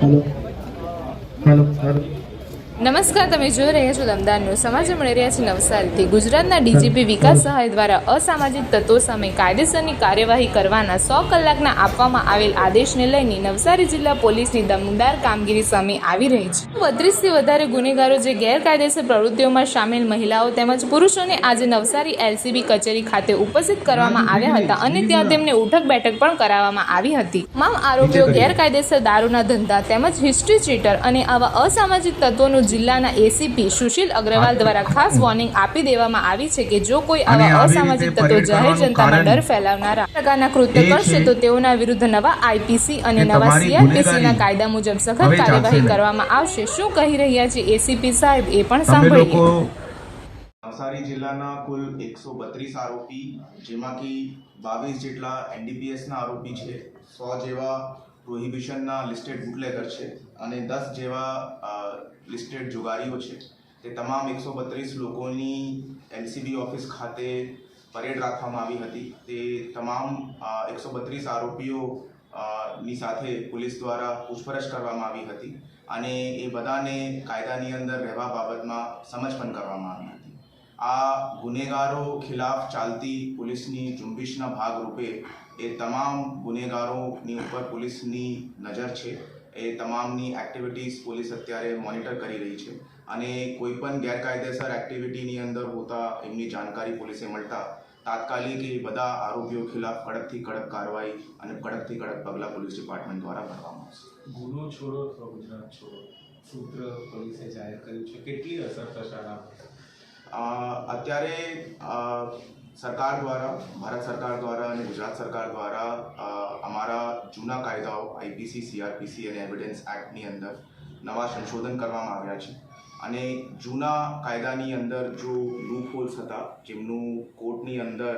Hello. નમસ્કાર તમે જોઈ રહ્યા છો દમદાર ન્યૂઝ. સમાચાર મળી રહ્યા છે નવસારીથી. ગુજરાતના ડીજીપી વિકાસ સહાય દ્વારા અસામાજિક તત્વો સામે કાયદેસરની કાર્યવાહી કરવાના સો કલાકના આપવામાં આવેલ આદેશને લઈને નવસારી જિલ્લા પોલીસની દમદાર કામગીરી સામે આવી રહી છે. બત્રીસથી વધારે ગુનેગારો જે ગેરકાયદેસર પ્રવૃત્તિઓમાં સામેલ મહિલાઓ તેમજ પુરુષોને આજે નવસારી એલસીબી કચેરી ખાતે ઉપસ્થિત કરવામાં આવ્યા હતા અને ત્યાં તેમને ઉઠક બેઠક પણ કરાવવામાં આવી હતી. તમામ આરોપીઓ ગેરકાયદેસર દારૂના ધંધા તેમજ હિસ્ટ્રી ચીટર અને આવા અસામાજિક તત્વોનું જિલ્લાના એસીપી સુશીલ અગ્રવાલ દ્વારા ખાસ વોર્નિંગ આપી દેવામાં આવી છે કે જો કોઈ આવા અસામાજિક તત્વો જાહેર જનતામાં ડર ફેલાવનારા પ્રકારના કૃત્ય કરશે તો તેઓના વિરુદ્ધ નવા આઈપીસી અને નવા તમારી સીઆરપીસી ના ગુનેગારી કાયદા મુજબ સખત કાર્યવાહી કરવામાં આવશે. શું કહી રહ્યા છે એસીપી સાહેબ? એ પણ સાંભળીએ. નવસારી જિલ્લાના કુલ એકસો બત્રીસ આરોપી જેમાંથી બાવીસ જેટલા એનડીપીએસના આરોપી છે સો જેવા પ્રોહિબિશનના લિસ્ટેડ બુટલેગર છે અને દસ જેવા લિસ્ટેડ જુગારીઓ છે. તે તમામ એકસો બત્રીસ લોકોની એલસીબી ઓફિસ ખાતે પરેડ રાખવામાં આવી હતી. તે તમામ એકસો બત્રીસ આરોપીઓ ની સાથે પોલીસ દ્વારા પૂછપરછ કરવામાં આવી હતી અને એ બધાને કાયદાની અંદર રહેવા બાબતમાં સમજ પણ કરવામાં આવી હતી. આ ગુનેગારો ખિલાફ ચાલતી પોલીસની ઝુંબેશના ભાગરૂપે એ તમામ ગુનેગારોની ઉપર પોલીસની નજર છે. એ તમામની એક્ટિવિટીઝ પોલીસ અત્યારે મોનિટર કરી રહી છે. અને કોઈ પણ ગેરકાયદેસર એક્ટિવિટીની અંદર હોતા એમની જાણકારી પોલીસે મળતા તાત્કાલિક એ બધા આરોપીઓ ખિલાફ કડકથી કડક કાર્યવાહી અને કડકથી કડક પગલાં પોલીસ ડિપાર્ટમેન્ટ દ્વારા ભરવામાં આવશે. ગુનો છોડો અથવા ગુજરાત છોડો. સૂત્ર પોલીસે જાહેર કર્યું છે. કેટલી અસર થશે અત્યારે સરકાર દ્વારા, ભારત સરકાર દ્વારા અને ગુજરાત સરકાર દ્વારા અમારા જૂના કાયદાઓ આઈપીસી સીઆરપીસી અને એવિડન્સ એક્ટની અંદર નવા સંશોધન કરવામાં આવ્યા છે. અને જૂના કાયદાની અંદર જો લૂપ હોલ્સ હતા, જેમનું કોર્ટની અંદર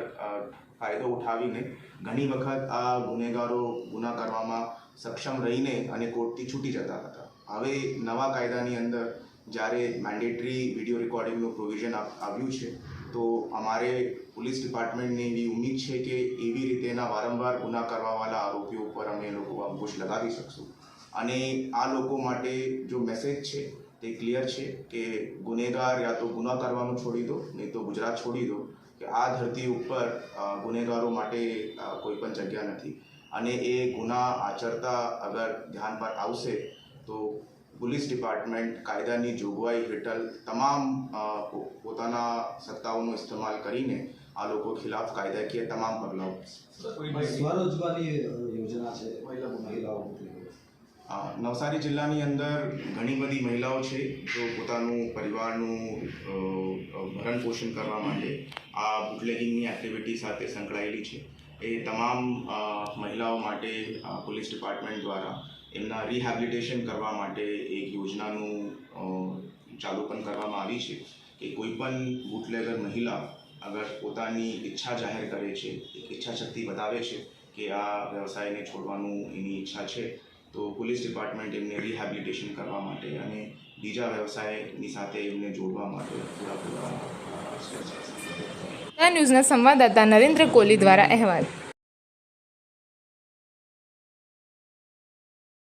ફાયદો ઉઠાવીને ઘણી વખત આ ગુનેગારો ગુના કરવામાં સક્ષમ રહીને અને કોર્ટથી છૂટી જતા હતા. હવે નવા કાયદાની અંદર જ્યારે મેન્ડેટરી વીડિયો રેકોર્ડિંગનું પ્રોવિઝન આવ્યું છે, તો અમારે પોલીસ ડિપાર્ટમેન્ટને એવી ઉમ્મીદ છે કે એવી રીતેના વારંવાર ગુના કરવાવાળા આરોપીઓ ઉપર અમે લોકો અંકુશ લગાવી શકશું. અને આ લોકો માટે જો મેસેજ છે, તે ક્લિયર છે કે ગુનેગાર યા તો ગુના કરવાનું છોડી દો, નહીં તો ગુજરાત છોડી દો, કે આ ધરતી ઉપર ગુનેગારો માટે કોઈ પણ જગ્યા નથી. અને એ ગુના આચરતા અગર ધ્યાન પર આવશે, તો પોલીસ ડિપાર્ટમેન્ટ કાયદાની જોગવાઈ હેઠળ તમામ પોતાના સત્તાઓનો ઇસ્તેમાલ કરીને આ લોકો ખિલાફ કાયદાકીય તમામ પગલાઓ. સ્વરોજગારી યોજના છે મહિલાઓ નવસારી જિલ્લાની અંદર ઘણી બધી મહિલાઓ છે જો પોતાનું પરિવારનું ભરણ પોષણ કરવા માટે આ બુટલેગિંગની એક્ટિવિટી સાથે સંકળાયેલી છે એ તમામ મહિલાઓ માટે પોલીસ ડિપાર્ટમેન્ટ દ્વારા એમના રિહેબિલિટેશન કરવા માટે એક યોજનાનું ચાલુ પણ કરવામાં આવી છે કે કોઈ પણ બુટલેગર મહિલા અગર પોતાની ઈચ્છા જાહેર કરે છે, એક ઈચ્છા શક્તિ બતાવે છે કે આ વ્યવસાયને છોડવાનું એની ઈચ્છા છે, તો પોલીસ ડિપાર્ટમેન્ટ એમને રિહેબિલિટેશન કરવા માટે અને બીજા વ્યવસાયની સાથે એમને જોડવા માટે પૂરા પૂરા ન્યૂઝના સંવાદદાતા નરેન્દ્ર કોહલી દ્વારા અહેવાલ.